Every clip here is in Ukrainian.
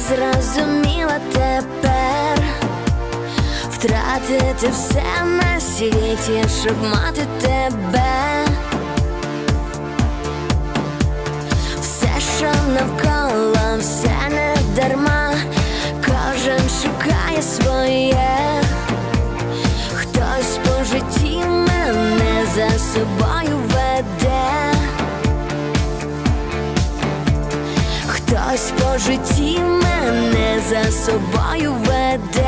зрозуміла тепер. Втратити все на світі, щоб мати тебе. Все, що навколо, все не дарма, кожен шукає своє, хтось по житті мене за собою Хтось по житті мене за собою веде.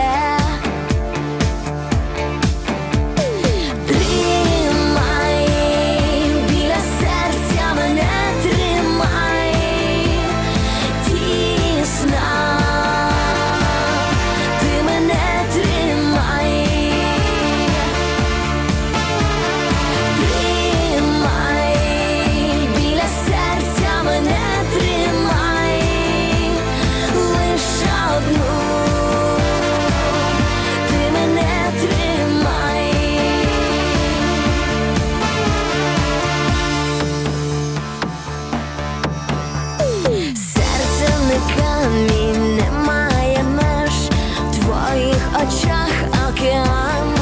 далі немає меж в твоїх очах океан,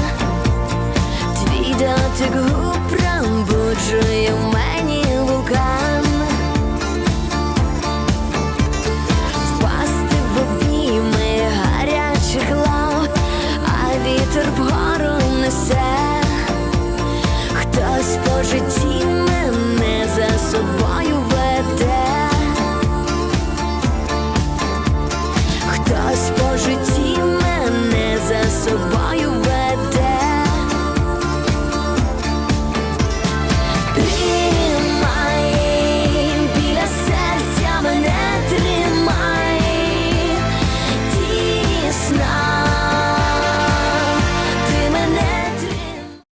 твій дотик губ пробуджує в впасти в гарячих лав, а вітер вгору несе, хтось по житті мене за собою. все в